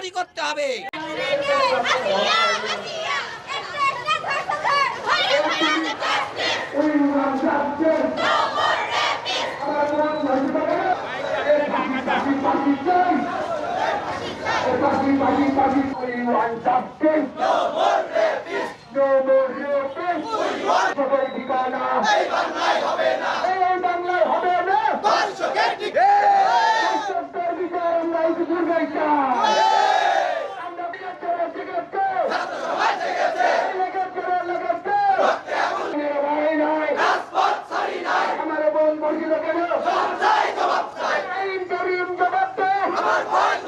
সরাসরি করতে হবে। এই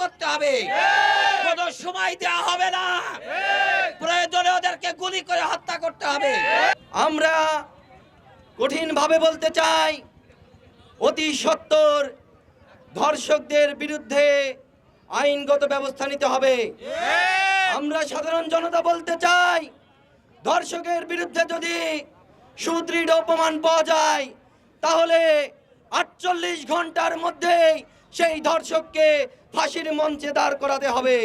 করতে হবে। কোনো সময় দেওয়া হবে না। প্রয়োজনে ওদেরকে গুলি করে হত্যা করতে হবে। আমরা কঠিনভাবে বলতে চাই, অতি সত্তর ধর্ষকদের বিরুদ্ধে আইনগত ব্যবস্থা নিতে হবে। আমরা সাধারণ জনতা বলতে চাই, ধর্ষকের বিরুদ্ধে যদি সুদৃঢ় প্রমাণ পাওয়া যায়, তাহলে আটচল্লিশ ঘণ্টার মধ্যেই সেই ধর্ষককে ফাঁসির মঞ্চে দাঁড় করাতে হবে।